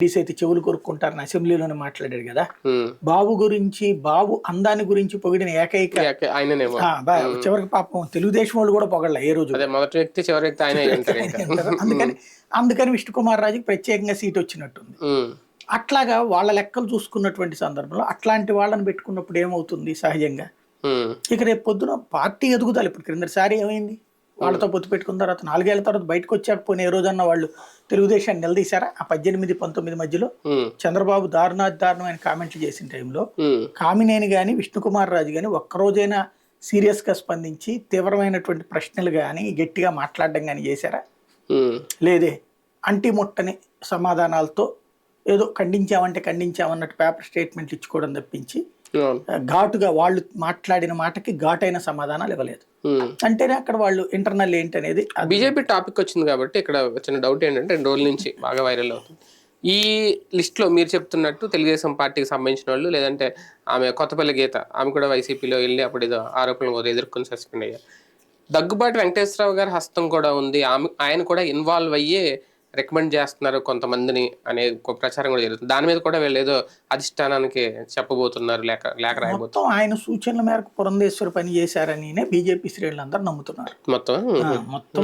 డీస్ అయితే చెవులు కొరుక్కుంటారని అసెంబ్లీలోనే మాట్లాడాడు కదా. బాబు గురించి బాబు అందాన్ని గురించి పొగిడిన ఏకైక చివరికి పాపం తెలుగుదేశం వాళ్ళు కూడా పొగడలే ఏ రోజు. అదే మొదటి వ్యక్తి చివరి వ్యక్తి ఆయన అందుకని అందుకని విష్ణుకుమార్ రాజుకి ప్రత్యేకంగా సీట్ వచ్చినట్టుంది. అట్లాగా వాళ్ళ లెక్కలు చూసుకున్నటువంటి సందర్భంలో అట్లాంటి వాళ్ళని పెట్టుకున్నప్పుడు ఏమవుతుంది సహజంగా. ఇక రేపు పొద్దున పార్టీ ఎదుగుదల ఇప్పుడు క్రిందసారి ఏమైంది? వాళ్ళతో పొత్తు పెట్టుకున్న తర్వాత నాలుగేళ్ళ తర్వాత బయటకు వచ్చాక పోనీ ఏ రోజన్నా వాళ్ళు తెలుగుదేశాన్ని నిలదీశారా ఆ పద్దెనిమిది పంతొమ్మిది మధ్యలో. చంద్రబాబు దారుణాతి దారుణమైన కామెంట్లు చేసిన టైంలో. కామినేని కానీ విష్ణుకుమార్ రాజు కానీ ఒక్కరోజైనా సీరియస్గా స్పందించి తీవ్రమైనటువంటి ప్రశ్నలు కానీ గట్టిగా మాట్లాడడం కానీ చేశారా. లేదే అంటి ముట్టని సమాధానాలతో ఏదో ఖండించామంటే ఖండించామన్నట్టు పేపర్ స్టేట్మెంట్లు ఇచ్చుకోవడం తప్పించి ఘాటుగా వాళ్ళు మాట్లాడిన మాటకి ఘాటైన సమాధానాలు ఇవ్వలేదు. అంటేనే అక్కడ వాళ్ళు ఇంటర్నల్ ఏంటనేది అది బీజేపీ టాపిక్ వచ్చింది కాబట్టి ఇక్కడ చిన్న డౌట్ ఏంటంటే రెండు రోజుల నుంచి బాగా వైరల్ అవుతుంది. ఈ లిస్ట్లో మీరు చెప్తున్నట్టు తెలుగుదేశం పార్టీకి సంబంధించిన వాళ్ళు లేదంటే ఆమె కొత్తపల్లి గీత ఆమె కూడా వైసీపీలో వెళ్ళి అప్పుడు ఏదో ఆరోపణలు కూడా ఎదుర్కొని సస్పెండ్ అయ్యారు. దగ్గుబాటి వెంకటేశ్వరరావు గారి హస్తం కూడా ఉంది. ఆమె ఆయన కూడా ఇన్వాల్వ్ అయ్యే రికమెండ్ చేస్తున్నారు కొంతమందిని అనే ప్రచారం కూడా జరుగుతుంది. దాని మీద కూడా వీళ్ళు ఏదో అధిష్టానానికి చెప్పబోతున్నారు లేక రాయబోతున్నారు. మొత్తం ఆయన సూచనల మేరకు పురంధేశ్వరి పని చేశారని బీజేపీ శ్రేణులు అందరూ నమ్ముతున్నారు. మొత్తం? మొత్తం